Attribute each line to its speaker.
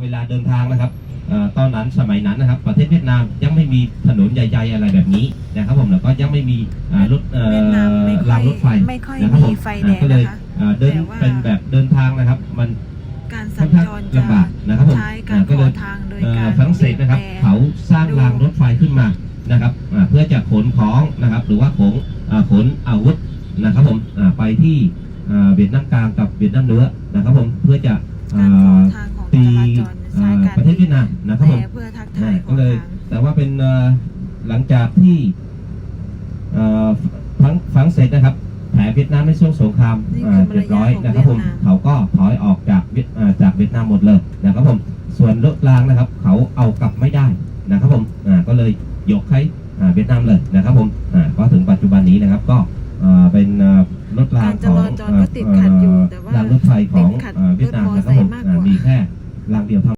Speaker 1: เวลาเดินทางนะครับเอ่อตอนนั้นสมัยนั้นนะครับ ประเทศเวียดนามยังไม่มีถนนใหญ่ ๆ อะไรแบบนี้นะครับผมแล้วก็ยังไม่มีอ่ารถเอ่อ
Speaker 2: เวียดนามไม่ค่อย
Speaker 1: รางรถไฟ
Speaker 2: ไม่ค่อย
Speaker 1: นะครับผม
Speaker 2: มีไฟแดง
Speaker 1: อ่าก็เลย
Speaker 2: นะคะ
Speaker 1: อ่าเดิน
Speaker 2: แต่ว่า
Speaker 1: เป็นแบบเดินทางนะครับ มัน
Speaker 2: การ
Speaker 1: ค่
Speaker 2: สั
Speaker 1: อน
Speaker 2: ญ
Speaker 1: ข้าง
Speaker 2: จรจะ
Speaker 1: ลำบากนะครับผม
Speaker 2: ใช้การ
Speaker 1: อ่าก็
Speaker 2: ข
Speaker 1: เล
Speaker 2: อยทางโดย
Speaker 1: เอ่อ
Speaker 2: การ
Speaker 1: ฝรั่งเศสนะครับ
Speaker 2: บียดแเขา
Speaker 1: สร้างรางรถไฟขึ้นมานะครับอ่าเพื่อจะขนของนะครับ หรือว่าขนอ่าขนอาวุธนะครับผมอ่าไปที่อ่าเวียดนามกลางกับเวียดนามเหนือนะครับผมเพื่อจะ
Speaker 2: การ
Speaker 1: ประเทศเวียดนามนะครับผม
Speaker 2: แต่เพื่อทักทา
Speaker 1: อ่าย
Speaker 2: ข
Speaker 1: ก็
Speaker 2: อง
Speaker 1: เลย
Speaker 2: ทาง
Speaker 1: แต่ว่าเป็นเอ่อหลังจากที่เอ่อฝังฝังเสร็จนะครับแผลเวียดนามในช่วงสงคราม
Speaker 2: นี่
Speaker 1: อ่า
Speaker 2: คือ
Speaker 1: เรียบร้อย
Speaker 2: มารยาทของ
Speaker 1: นะครับผม
Speaker 2: เวียดนาม
Speaker 1: เขาก็ถอยออกจากเวียดอ่าจากเวียดนามหมดเลยนะครับผมส่วนรถรางนะครับ เขาเอากลับไม่ได้นะครับผมอ่าก็เลยยกให้อ่าเวียดนามเลยนะครับผมอ่าก็ถึงปัจจุบันนี้นะครับก็อ่าเป็นอ่ารถรางของ
Speaker 2: การจราจรก็ติดขัดอยู่แต่ว่า
Speaker 1: อ่ารางรถไฟของ
Speaker 2: ติดขัด
Speaker 1: อ่าเวียดนามนะครับผม
Speaker 2: รถมอไซค์มากกว่า
Speaker 1: อ่ามีแค่รางเดียวเท่า